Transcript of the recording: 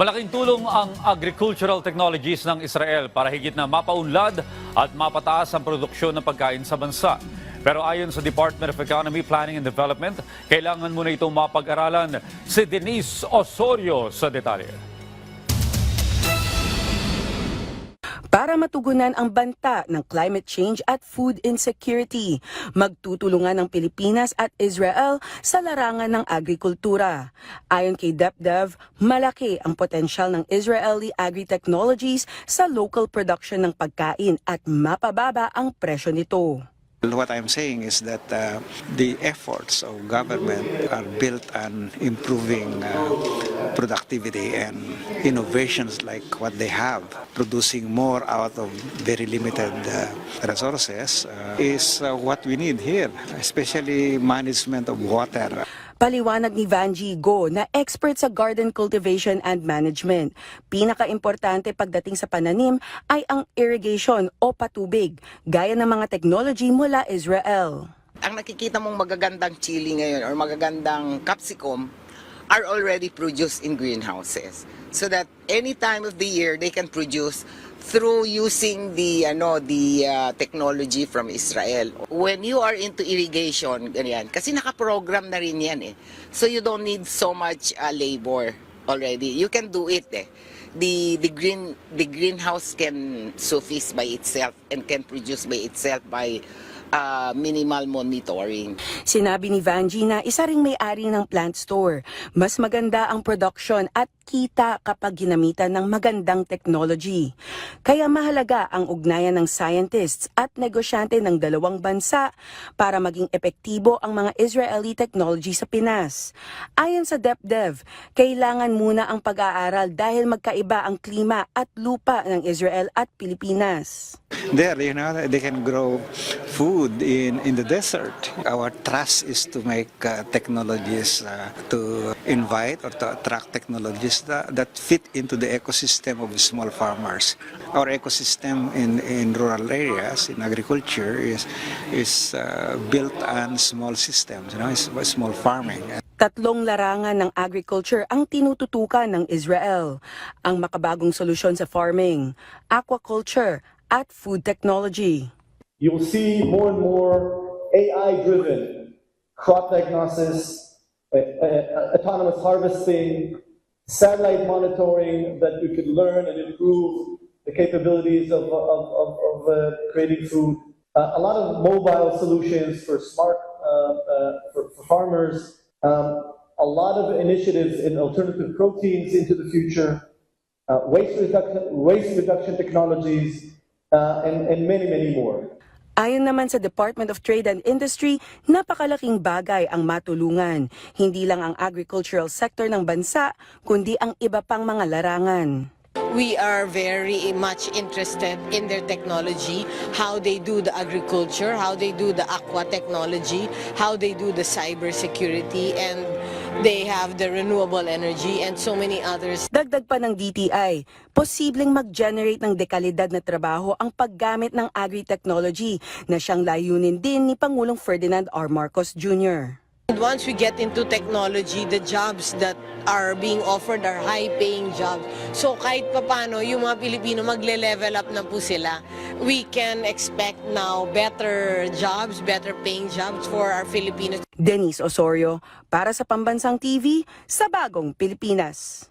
Malaking tulong ang agricultural technologies ng Israel para higit na mapaunlad at mapataas ang produksyon ng pagkain sa bansa. Pero ayon sa Department of Economy, Planning and Development, kailangan muna itong mapag-aralan si Denise Osorio sa detalye. Para matugunan ang banta ng climate change at food insecurity, magtutulungan ng Pilipinas at Israel sa larangan ng agrikultura. Ayon kay DepDev, malaki ang potensyal ng Israeli agri-technologies sa local production ng pagkain at mapababa ang presyo nito. What I'm saying is that uh, the efforts of government are built on improving uh, productivity and innovations like what they have, producing more out of very limited uh, resources uh, is uh, what we need here, especially management of water. Paliwanag ni Vanji Go na expert sa garden cultivation and management. Pinaka-importante pagdating sa pananim ay ang irrigation o patubig, gaya ng mga technology mula Israel. ang nakikita mong magagandang chili ngayon or magagandang capsicum are already produced in greenhouses. So that any time of the year they can produce through using the ano the uh, technology from Israel. When you are into irrigation, ganyan, kasi naka-program na rin yan eh. So you don't need so much uh, labor already. You can do it eh. The the green the greenhouse can suffice by itself and can produce by itself by uh, minimal monitoring. Sinabi ni Vanji na isa ring may-ari ng plant store. Mas maganda ang production at kita kapag ginamitan ng magandang technology. Kaya mahalaga ang ugnayan ng scientists at negosyante ng dalawang bansa para maging epektibo ang mga Israeli technology sa Pinas. Ayon sa DepDev, kailangan muna ang pag-aaral dahil magkaiba ang klima at lupa ng Israel at Pilipinas. There, you know, they can grow food in, in the desert. Our trust is to make uh, technologies uh, to invite or to attract technologies that, that fit into the ecosystem of small farmers. Our ecosystem in, in rural areas, in agriculture, is, is uh, built on small systems, you know, small farming. Tatlong larangan ng agriculture ang tinututukan ng Israel. Ang makabagong solusyon sa farming, aquaculture, at food technology. You'll see more and more AI-driven crop diagnosis, autonomous harvesting, satellite monitoring that we could learn and improve the capabilities of, of, of, of uh, creating food. Uh, a lot of mobile solutions for smart uh, uh, for, for farmers. Um, a lot of initiatives in alternative proteins into the future. Uh, waste reduction, waste reduction technologies, uh, and, and many, many more. Ayon naman sa Department of Trade and Industry, napakalaking bagay ang matulungan. Hindi lang ang agricultural sector ng bansa, kundi ang iba pang mga larangan. We are very much interested in their technology, how they do the agriculture, how they do the aqua technology, how they do the cyber security, and they have the renewable energy and so many others. Dagdag pa ng DTI, posibleng mag-generate ng dekalidad na trabaho ang paggamit ng agri-technology na siyang layunin din ni Pangulong Ferdinand R. Marcos Jr. And once we get into technology, the jobs that are being offered are high-paying jobs. So kahit papano, yung mga Pilipino magle-level up na po sila. We can expect now better jobs, better paying jobs for our Filipinos. Denise Osorio, para sa Pambansang TV, sa Bagong Pilipinas.